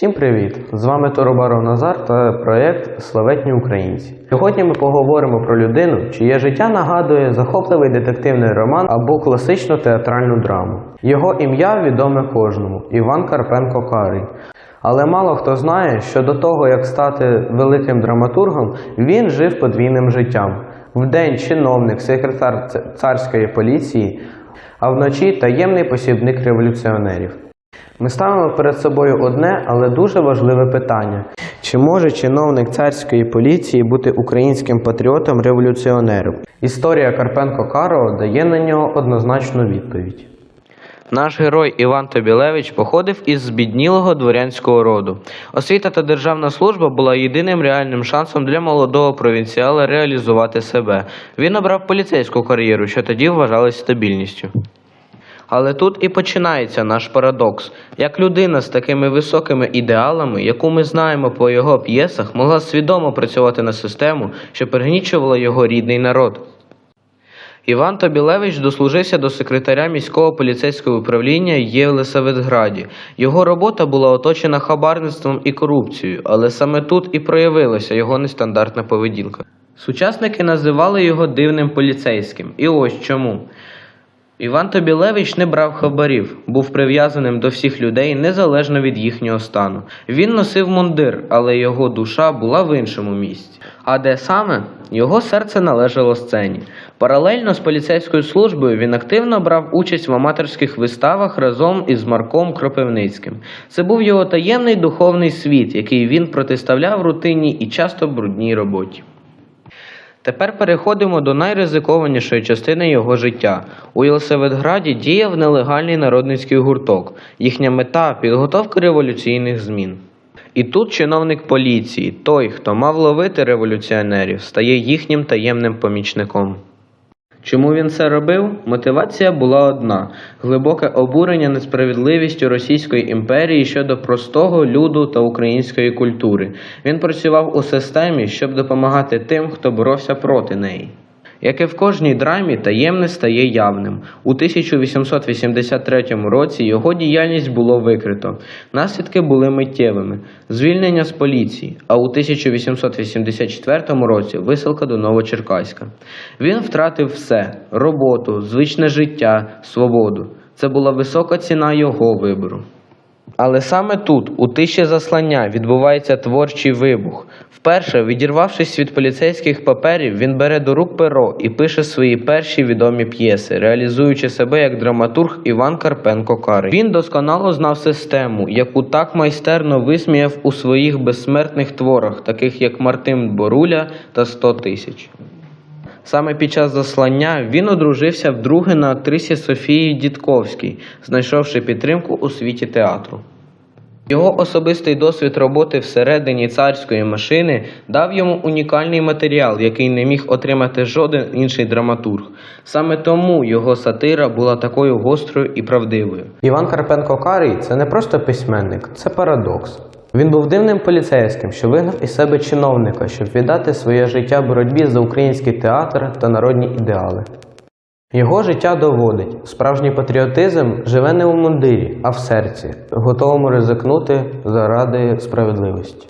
Всім привіт! З вами Торобаров Назар та проєкт Славетні українці. Сьогодні ми поговоримо про людину, чиє життя нагадує захопливий детективний роман або класичну театральну драму. Його ім'я відоме кожному Іван Карпенко Карий. Але мало хто знає, що до того, як стати великим драматургом, він жив подвійним життям. Вдень чиновник, секретар царської поліції, а вночі таємний посібник революціонерів. Ми ставимо перед собою одне, але дуже важливе питання: чи може чиновник царської поліції бути українським патріотом-революціонером? Історія Карпенко Карого дає на нього однозначну відповідь. Наш герой Іван Тобілевич походив із збіднілого дворянського роду. Освіта та державна служба була єдиним реальним шансом для молодого провінціала реалізувати себе. Він обрав поліцейську кар'єру, що тоді вважалось стабільністю. Але тут і починається наш парадокс. Як людина з такими високими ідеалами, яку ми знаємо по його п'єсах, могла свідомо працювати на систему, що пригнічувала його рідний народ. Іван Тобілевич дослужився до секретаря міського поліцейського управління є в Лисаветграді. Його робота була оточена хабарництвом і корупцією, але саме тут і проявилася його нестандартна поведінка. Сучасники називали його дивним поліцейським. І ось чому. Іван Тобілевич не брав хабарів, був прив'язаним до всіх людей незалежно від їхнього стану. Він носив мундир, але його душа була в іншому місці. А де саме? Його серце належало сцені. Паралельно з поліцейською службою він активно брав участь в аматорських виставах разом із Марком Кропивницьким. Це був його таємний духовний світ, який він протиставляв рутинній і часто брудній роботі. Тепер переходимо до найризикованішої частини його життя. У Єлисаветграді діяв нелегальний народницький гурток. Їхня мета підготовка революційних змін. І тут чиновник поліції, той, хто мав ловити революціонерів, стає їхнім таємним помічником. Чому він це робив? Мотивація була одна: глибоке обурення несправедливістю Російської імперії щодо простого люду та української культури. Він працював у системі, щоб допомагати тим, хто боровся проти неї. Як і в кожній драмі, таємне стає явним. У 1883 році його діяльність було викрито. Наслідки були миттєвими: звільнення з поліції, а у 1884 році висилка до Новочеркаська. Він втратив все: роботу, звичне життя, свободу. Це була висока ціна його вибору. Але саме тут, у тиші заслання, відбувається творчий вибух. Вперше, відірвавшись від поліцейських паперів, він бере до рук перо і пише свої перші відомі п'єси, реалізуючи себе як драматург Іван Карпенко Карий. Він досконало знав систему, яку так майстерно висміяв у своїх безсмертних творах, таких як Мартин Боруля та «100 тисяч. Саме під час заслання він одружився вдруге на актрисі Софії Дідковській, знайшовши підтримку у світі театру. Його особистий досвід роботи всередині царської машини дав йому унікальний матеріал, який не міг отримати жоден інший драматург. Саме тому його сатира була такою гострою і правдивою. Іван Карпенко Карий це не просто письменник, це парадокс. Він був дивним поліцейським, що вигнав із себе чиновника, щоб віддати своє життя боротьбі за український театр та народні ідеали. Його життя доводить, справжній патріотизм живе не у мундирі, а в серці, готовому ризикнути заради справедливості.